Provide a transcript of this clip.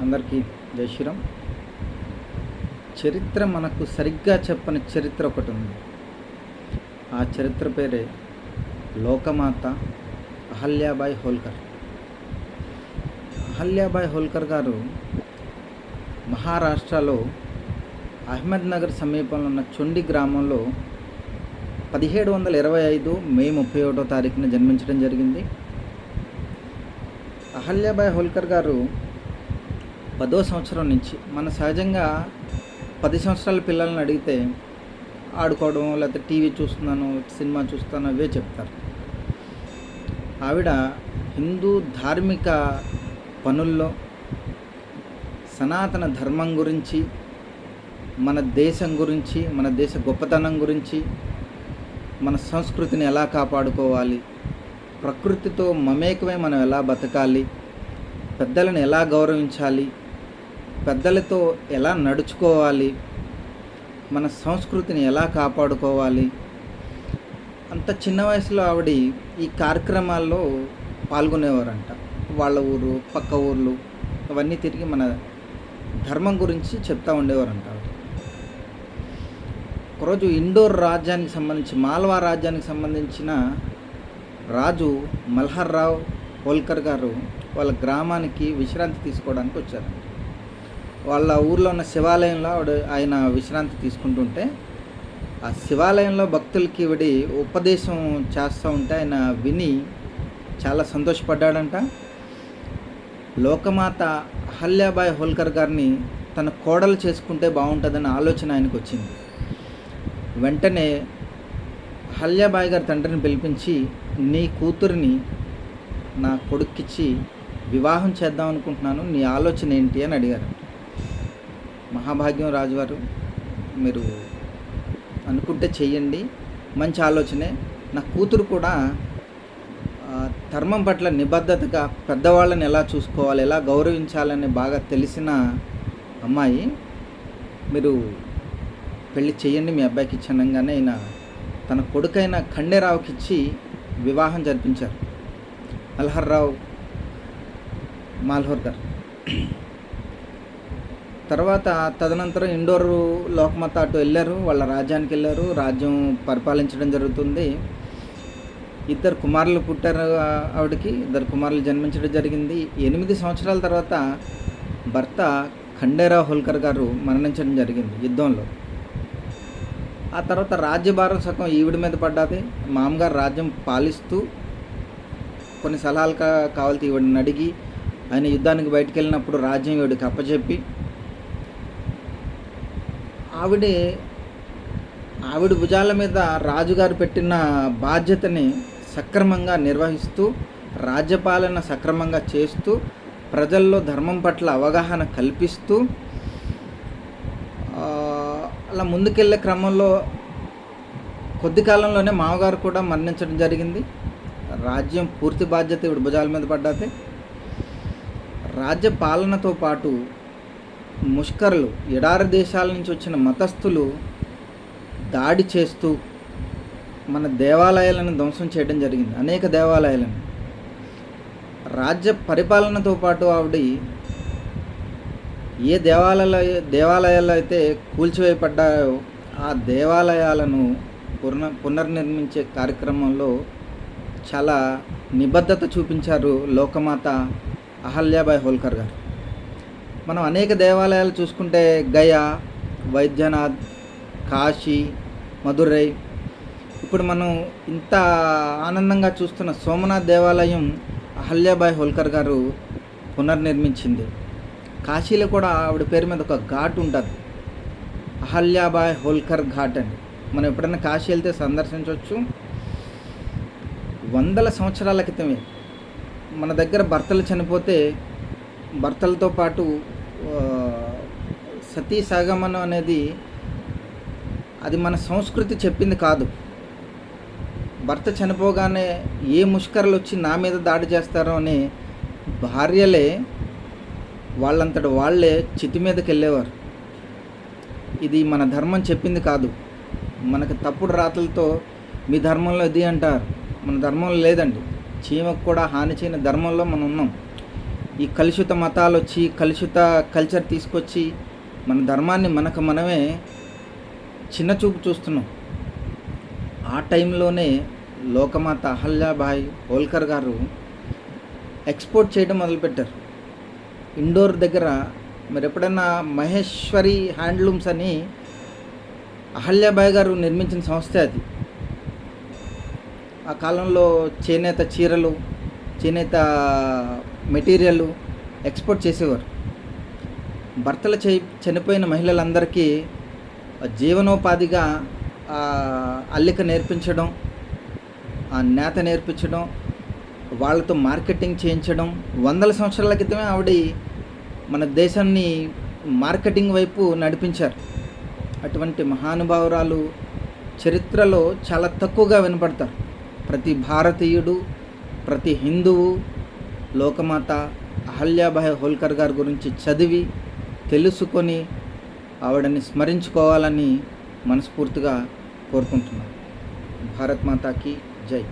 అందరికీ జై శ్రీరామ్. చరిత్ర మనకు సరిగ్గా చెప్పని చరిత్ర ఒకటి ఉంది. ఆ చరిత్ర పేరే లోకమాత అహల్యాబాయ్ హోల్కర్. అహల్యాబాయ్ హోల్కర్ గారు మహారాష్ట్రలో అహ్మద్నగర్ సమీపంలో ఉన్న చొండి గ్రామంలో పదిహేడు వందల ఇరవై ఐదు మే ముప్పై ఒకటో తారీఖున జన్మించడం జరిగింది. అహల్యాబాయ్ హోల్కర్ గారు పదో సంవత్సరం నుంచి మన సహజంగా పది సంవత్సరాల పిల్లల్ని అడిగితే ఆడుకోవడం లేకపోతే టీవీ చూస్తున్నాను సినిమా చూస్తాను అవే చెప్తారు. ఆవిడ హిందూ ధార్మిక పనుల్లో సనాతన ధర్మం గురించి మన దేశం గురించి మన దేశ గొప్పతనం గురించి మన సంస్కృతిని ఎలా కాపాడుకోవాలి ప్రకృతితో మమేకమే మనం ఎలా బతకాలి పెద్దలను ఎలా గౌరవించాలి పెద్దలతో ఎలా నడుచుకోవాలి? మన సంస్కృతిని ఎలా కాపాడుకోవాలి? అంత చిన్న వయసులో ఆవిడ ఈ కార్యక్రమాల్లో పాల్గొనేవారంట. వాళ్ళ ఊరు పక్క ఊర్లు అవన్నీ తిరిగి మన ధర్మం గురించి చెప్తా ఉండేవారంట ఆవిడ. ఒకరోజు ఇండోర్ రాజ్యానికి సంబంధించి మాల్వా రాజ్యానికి సంబంధించిన రాజు మల్హర్ రావు హోల్కర్ గారు వాళ్ళ గ్రామానికి విశ్రాంతి తీసుకోవడానికి వచ్చారు వాళ్ళ ఊర్లో ఉన్న శివాలయంలో ఆవిడ ఆయన విశ్రాంతి తీసుకుంటుంటే ఆ శివాలయంలో భక్తులకి ఇవిడి ఉపదేశం చేస్తూ ఉంటే ఆయన విని చాలా సంతోషపడ్డాడంట. లోకమాత అహల్యాబాయ్ హోల్కర్ గారిని తన కోడలు చేసుకుంటే బాగుంటుందన్న ఆలోచన ఆయనకు వచ్చింది వెంటనే అహల్యాబాయ్ గారి తండ్రిని పిలిపించి నీ కూతురిని నా కొడుక్కిచ్చి వివాహం చేద్దాం అనుకుంటున్నాను నీ ఆలోచన ఏంటి? అని అడిగారు. మహాభాగ్యం రాజువారు మీరు అనుకుంటే చెయ్యండి. మంచి ఆలోచనే. నా కూతురు కూడా ధర్మం పట్ల నిబద్ధతగా పెద్దవాళ్ళని ఎలా చూసుకోవాలి ఎలా గౌరవించాలని బాగా తెలిసిన అమ్మాయి. మీరు పెళ్ళి చేయండి మీ అబ్బాయికి ఇచ్చనంగానే ఆయన తన కొడుకైన ఖండేరావుకి ఇచ్చి వివాహం జరిపించారు. అల్హర్రావు మాల్హోర్ గారు తర్వాత తదనంతరం ఇండోర్ లోకమత అటు వెళ్ళారు వాళ్ళ రాజ్యానికి వెళ్ళారు రాజ్యం పరిపాలించడం జరుగుతుంది. ఇద్దరు కుమారులు పుట్టారు ఆవిడకి ఇద్దరు కుమారులు జన్మించడం జరిగింది. ఎనిమిది సంవత్సరాల తర్వాత భర్త ఖండేరావు హోల్కర్ గారు మరణించడం జరిగింది యుద్ధంలో. ఆ తర్వాత రాజ్యభారం సగం ఈవిడ మీద పడ్డది. మామగారు రాజ్యం పాలిస్తూ కొన్ని సలహాలు కా కావాలి ఈవిడిని అడిగి ఆయన యుద్ధానికి బయటకు వెళ్ళినప్పుడు రాజ్యం ఈవిడికి అప్పచెప్పి ఆవిడే ఆవిడ భుజాల మీద రాజుగారు పెట్టిన బాధ్యతని సక్రమంగా నిర్వహిస్తూ రాజ్యపాలన సక్రమంగా చేస్తూ ప్రజల్లో ధర్మం పట్ల అవగాహన కల్పిస్తూ అలా ముందుకెళ్ళే క్రమంలో కొద్ది కాలంలోనే మామగారు కూడా మరణించడం జరిగింది. రాజ్యం పూర్తి బాధ్యత ఇప్పుడు భుజాల మీద పడ్డాది. రాజ్య పాలనతో పాటు ముష్కరులు ఎడారి దేశాల నుంచి వచ్చిన మతస్థులు దాడి చేస్తూ మన దేవాలయాలను ధ్వంసం చేయడం జరిగింది. అనేక దేవాలయాలను. రాజ్య పరిపాలనతో పాటు ఆవిడ ఏ దేవాలయ దేవాలయాలు అయితే కూల్చివేయబడ్డాయో ఆ దేవాలయాలను పునర్ పునర్నిర్మించే కార్యక్రమంలో చాలా నిబద్ధత చూపించారు లోకమాత అహల్యాబాయ్ హోల్కర్ గారు. మనం అనేక దేవాలయాలు చూసుకుంటే గయా వైద్యనాథ్ కాశీ మధురై. ఇప్పుడు మనం ఇంత ఆనందంగా చూస్తున్న సోమనాథ్ దేవాలయం అహల్యాబాయ్ హోల్కర్ గారు పునర్నిర్మించింది. కాశీలో కూడా ఆవిడ పేరు మీద ఒక ఘాట్ ఉంటుంది. అహల్యాబాయ్ హోల్కర్ ఘాట్ అని. మనం ఎప్పుడైనా కాశీ వెళ్తే సందర్శించవచ్చు. వందల సంవత్సరాల క్రితమే మన దగ్గర భర్తలు చనిపోతే భర్తలతో పాటు సతీ సాగమనం అనేది అది మన సంస్కృతి చెప్పింది కాదు. భర్త చనిపోగానే ఏ ముష్కరలు వచ్చి నా మీద దాడి చేస్తారో అని భార్యలే వాళ్ళంతట వాళ్ళే చితి మీదకి వెళ్ళేవారు ఇది మన ధర్మం చెప్పింది కాదు. మనకు తప్పుడు రాతలతో మీ ధర్మంలో ఇది అంటారు. మన ధర్మంలో లేదండి. చీమకు కూడా హాని చేయని ధర్మంలో మనం ఉన్నాం. ఈ కలుషిత మతాలు వచ్చి కలుషిత కల్చర్ తీసుకొచ్చి మన ధర్మాన్ని మనకు మనమే చిన్న చూపు చూస్తున్నాం. ఆ టైంలోనే లోకమాత అహల్యాబాయ్ హోల్కర్ గారు ఎక్స్పోర్ట్ చేయడం మొదలుపెట్టారు. ఇండోర్ దగ్గర మరి ఎప్పుడన్నా మహేశ్వరి హ్యాండ్లూమ్స్ అని అహల్యాబాయ్ గారు నిర్మించిన సంస్థ అది. ఆ కాలంలో చేనేత చీరలు చేనేత మెటీరియల్ ఎక్స్పోర్ట్ చేసేవారు. భర్తలు చే చనిపోయిన మహిళలందరికీ జీవనోపాధిగా అల్లిక నేర్పించడం ఆ నేత నేర్పించడం వాళ్ళతో మార్కెటింగ్ చేయించడం వందల సంవత్సరాల క్రితమే ఆవిడ మన దేశాన్ని మార్కెటింగ్ వైపు నడిపించారు. అటువంటి మహానుభావురాలు చరిత్రలో చాలా తక్కువగా వినపడతారు. ప్రతి భారతీయుడు ప్రతి హిందువు లోకమాత అహల్యాబాయ్ హోల్కర్ గారి గురించి చదివి తెలుసుకొని ఆవిడని స్మరించుకోవాలని మనస్ఫూర్తిగా కోరుకుంటున్నాను. భారత్ మాతాకి జై.